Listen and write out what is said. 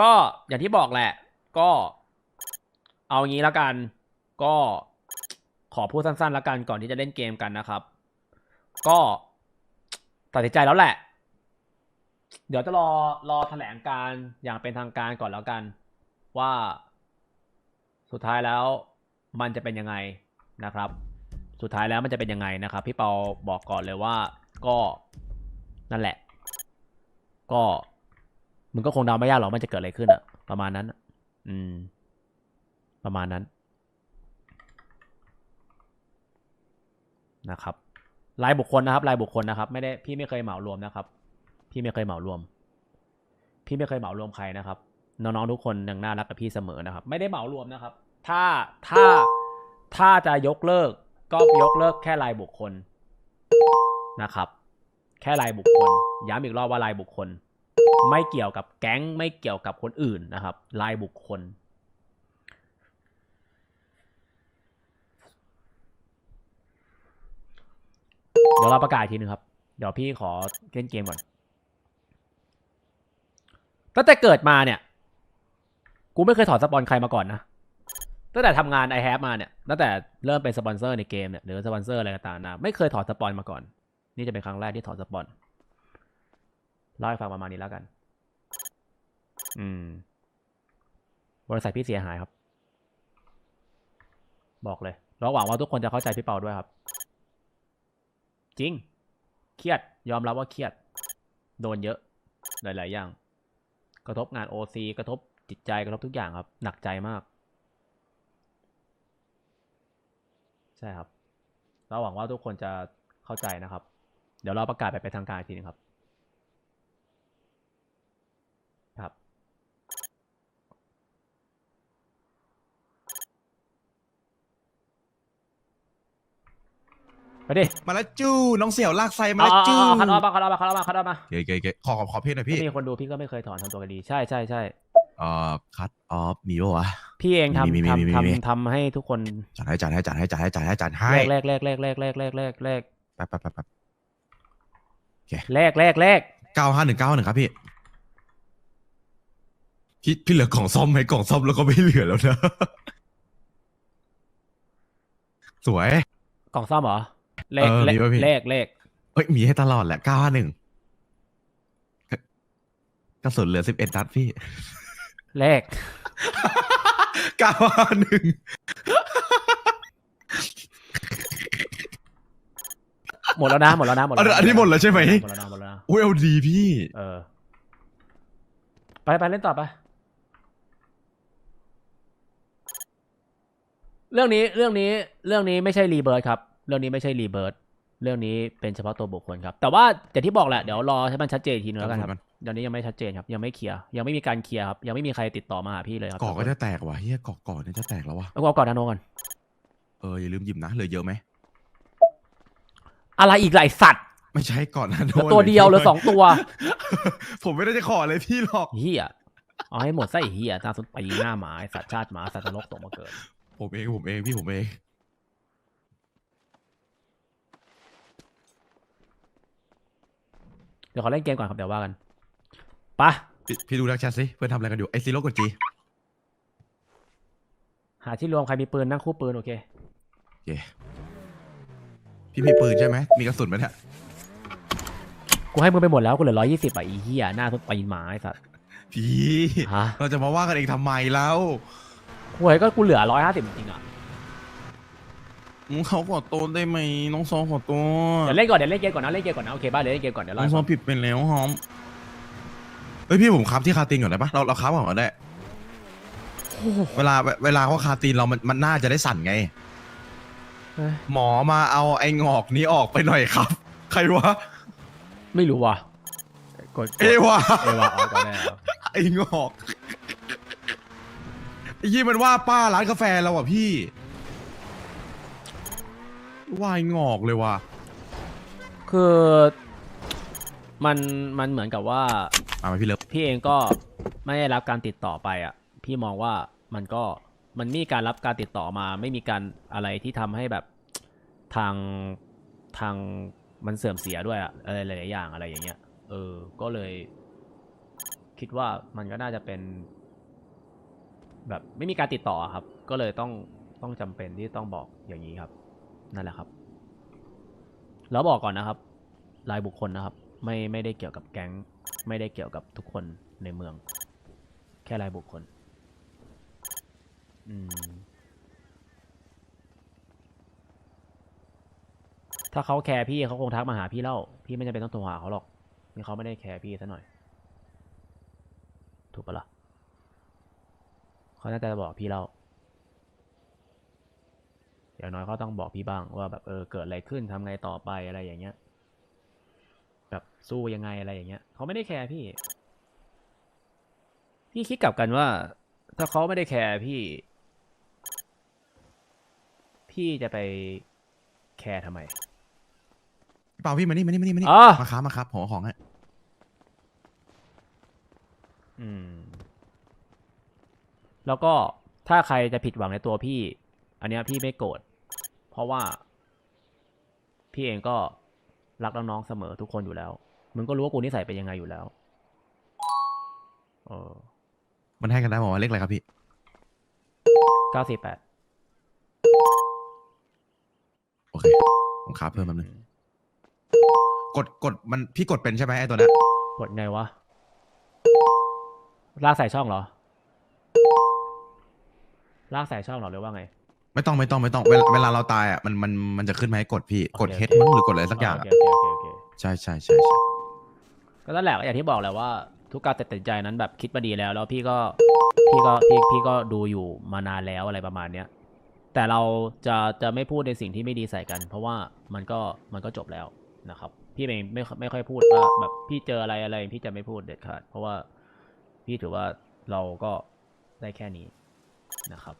ก็อย่างที่บอกแหละ ก็ เอางี้แล้วกัน ก็ขอพูดสั้นๆแล้วกันก่อนที่จะเล่นเกมกันนะครับ ก็ตัดสินใจแล้วแหละ เดี๋ยวจะรอรอแถลงการอย่างเป็นทางการก่อนแล้วกัน ว่าสุดท้ายแล้วมันจะเป็นยังไงนะครับ สุดท้ายแล้วมันจะเป็นยังไงนะครับ พี่เปาบอกก่อนเลยว่า ก็นั่นแหละ ก็ มึงก็คงเดาไม่ยากหรอกมันจะเกิดอะไรขึ้นอะประมาณนั้นอะอืม ประมาณนั้น นะครับรายบุคคลนะครับรายบุคคลนะครับ ไม่ได้พี่ไม่เคยเหมารวมนะครับ พี่ไม่เคยเหมารวม พี่ไม่เคยเหมารวมใครนะครับ น้องๆทุกคนยังน่ารักกับพี่เสมอนะครับ ไม่ได้เหมารวมนะครับ ถ้าถ้าถ้าจะยกเลิก ก็ยกเลิกแค่รายบุคคลนะครับ แค่รายบุคคลย้ำอีกรอบว่ารายบุคคล ไม่เกี่ยวกับแก๊งไม่เกี่ยวกับคนอื่นนะครับรายบุคคล เดี๋ยวเราประกาศอีกทีนึงครับ เดี๋ยวพี่ขอเล่นเกมก่อนตั้งแต่เกิดมาเนี่ย กูไม่เคยถอดสปอนใครมาก่อนนะตั้งแต่ทำงาน i h a v e มาเนี่ยตั้งแต่เริ่มเป็นสปอนเซอร์ในเกมเนี่ยหรือสปอนเซอร์อะไรต่างๆนะไม่เคยถอดสปอนมาก่อน นี่จะเป็นครั้งแรกที่ถอดสปอน เล่าให้ฟังประมาณนี้แล้วกัน อืม บริษัทพี่เสียหายครับ บอกเลยแล้วหวังว่าทุกคนจะเข้าใจพี่เปาด้วยครับ จริง เครียด ยอมรับว่าเครียด โดนเยอะ หลาย ๆ อย่าง กระทบงานโอซีกระทบจิตใจกระทบทุกอย่างครับ หนักใจมาก ใช่ครับ เราหวังว่าทุกคนจะเข้าใจนะครับ เดี๋ยวเราประกาศไปเป็นทางการอีกทีนึงครับครับ ไปดิมาแล้วจู้น้องเสี่ยวลากไซมาเอาแล้วเอาจู้เอาคัดออฟมาคัดออฟมาคัดออฟมาคัดออฟมาเก๋เก๋เก๋ขอขอขอเพลงหน่อยพี่พี่มีคนดูพี่ก็ไม่เคยถอนทำตัวกันดีใช่ใช่ใช่เอ่อคัตออฟมีปะวะพี่เองมีมีทำมีมีทำมีทำทำให้ทุกคนจัดให้จัดให้จัดให้จัดให้จัดให้จัดให้แลกแลกแลกแลกแลกแลกแลกแลกแลกแป๊บแป๊บแป๊บแป๊บแลกแลกแลกเก้าห้าหนึ่งเก้าหนึ่งครับพี่พี่พี่เหลือกล่องซ่อมไหมกล่องซ่อมแล้วก็ไม่เหลือแล้วนะ สวย กล่องซ่อมเหรอ เลขเออเลมีขป่ะพี่เลขเลขเอ้ยมีให้ตลอดแหละเก้าห้าหนึ่งกระสุนเหลือสิบเอ็ดนัดพี่ เลขเก้าห้าหนึ่งหมดแล้วนะหมดแล้วนะหมดแล้วะอันนี้หมดแล้วใช่ไหมหมดแล้วนะหมดแล้วนะอุ้ยเอาดีพี่ เออ ไปไปเล่นต่อไปเรื่องนี้เรื่องนี้เรื่องนี้ไม่ใช่รีเบิร์ดครับ เรื่องนี้ไม่ใช่รีเบิร์ดเรื่องนี้เป็นเฉพาะตัวบุคคลครับ แต่ว่าอย่างที่บอกแหละเดี๋ยวรอให้มันชัดเจนอีกทีนึงแล้วกันครับมันเดี๋ยวนี้ยังไม่ชัดเจนครับ ยังไม่เคลียร์ยังไม่มีการเคลียร์ครับ ยังไม่มีใครติดต่อมาหาพี่เลยครับเกาะก็จะแตกว่ะเฮียเกาะเกาะเนี่ยจะแตกแล้ววะเอาเอาก่อนนาโนก่อนเอออย่าลืมหยิบนะเหลือเยอะไหมอะไรอีกหลายสัตว์ ไม่ใช่ก่อนนะเหลือตัวเดียวเหลือสองตัว ผมไม่ได้จะขออะไรพี่หรอกเฮียเอาให้หมดไส้เฮียตาสุดปีหน้าหมาไอ้สัตว์ชาติหมาสัตว์นรกตกมาเกิด ผมเองผมเองพี่ผมเอง เดี๋ยวขอเล่นเกมก่อนครับเดี๋ยวว่ากันไปะพี่พี่ดูดักแชทสิเพื่อนทำอะไรกันอยู่ไอซีโร่กดจีหาที่รวมใครมีปืนนั่งคู่ปืนโอเคโอเคพี่มีปืนใช่ไหมมีกระสุนไหมเนี่ยกูให้มึงไปหมดแล้วกูเหลือร้อยยี่สิบอะอีเฮียหน้าทุบปีนหมาไอ้สัตว์พี่ฮะเราจะมาว่ากันเองทำไมแล้วหวยก็กูเหลือร้อยห้าสิบจริงๆอะมึง เขาขอโทษได้ไหมน้องซองขอโทษเดี๋ยวเล่นก่อนเดี๋ยวเล่นเกมก่อนนะเล่นเกมก่อนนะโอเคบ้าเดี๋ยวเล่นเกมก่อนเดี๋ยวน้เล่าองให้ซอฟังงผิดไปแล้วหอมเอ้ยพี่ผมคับที่คาตีนก่อนได้ปะเราเราคับก่อนก็ได้เวลาเวลาเขาคาตีนเรามันมันน่าจะได้สั่นไง เอ้ยหมอมาเอาไอ้งอกนี้ออกไปหน่อยครับ ใครวะไม่รู้ว่ะกดกดเอวะเอวะออกก่อนได้แล้ว ไอ้งอกไอ้ยี่มันว่าป้าร้านกาแฟเราอะพี่ ว่าไอ้งอกเลยว่ะคือมันมันเหมือนกับว่า มาไหมพี่เลิฟพี่เองก็ไม่ได้รับการติดต่อไปอะ พี่มองว่ามันก็มันไม่มีการรับการติดต่อมา ไม่มีการอะไรที่ทำให้แบบทางทางมันเสื่อมเสียด้วยอะอะไรหลายๆอย่างอะไรอย่างเงี้ย เออ ก็เลย คิดว่ามันก็น่าจะเป็น แบบไม่มีการติดต่อครับ ก็เลยต้องต้องจำเป็นที่ต้องบอกอย่างนี้ครับ นั่นแหละครับ แล้วบอกก่อนนะครับ รายบุคคลนะครับ ไม่ไม่ได้เกี่ยวกับแก๊ง ไม่ได้เกี่ยวกับทุกคนในเมือง แค่รายบุคคล อืม ถ้าเขาแคร์พี่เขาคงทักมาหาพี่แล้วพี่ไม่จำเป็นต้องโทรหาเขาหรอกนี่เขาไม่ได้แคร์พี่ซะหน่อย ถูกปะล่ะเขาน่าจะบอกพี่แล้ว อย่างน้อยเขาต้องบอกพี่บ้างว่าแบบเออเกิดอะไรขึ้นทำไงต่อไปอะไรอย่างเงี้ย แบบสู้ยังไงอะไรอย่างเงี้ยเขาไม่ได้แคร์พี่ พี่คิดกลับกันว่า ถ้าเขาไม่ได้แคร์พี่ พี่จะไปแคร์ทำไมพี่เปาพี่มานี่มานี่มานี่มานี่อ๋อ มาค้ามาครับหัวของให้อืม แล้วก็ถ้าใครจะผิดหวังในตัวพี่ อันเนี้ยพี่ไม่โกรธเพ ราะว่า พี่เองก็รักน้องๆเสมอทุกคนอยู่แล้ว มึงก็รู้ว่ากูนิสัยเป็นยังไงอยู่แล้ว เออมันให้กันได้บอกว่าเลขอะไรครับพี่เก้าสี่แปดโอเคผมค้าเพิ่มแป๊บนึงกดกดมันพี่กดเป็นใช่ไหมไอ้ตัวเนี้ยกดไงวะ ลากใส่ช่องเหรอ ลากใส่ช่องเหรอหรือว่าไง ไม่ต้องไม่ต้องไม่ต้องเวลาเวลาเราตายอะมันมันมันจะขึ้นมาให้กดพี่กดโอเคเฮดมั้งหรือกดอะไรสักอย่างโออะเคโอเคโอเคโอเคใช่ใช่ใช่ใช่ก็นั่นแหละก็อย่างที่บอกแหละว่า ทุกการตัดสินใจนั้นแบบคิดมาดีแล้ว แล้วพี่ก็พี่ก็พี่พี่ก็ดูอยู่มานานแล้วอะไรประมาณเนี้ยแต่เราจะจะไม่พูดในสิ่งที่ไม่ดีใส่กัน เพราะว่ามันก็มันก็จบแล้วนะครับ พี่เองไม่ไม่ค่อยพูดว่าแบบพี่เจออะไรอะไร พี่จะไม่พูดเด็ดขาด เพราะว่าพี่ถือว่าเราก็ได้แค่นี้นะครับ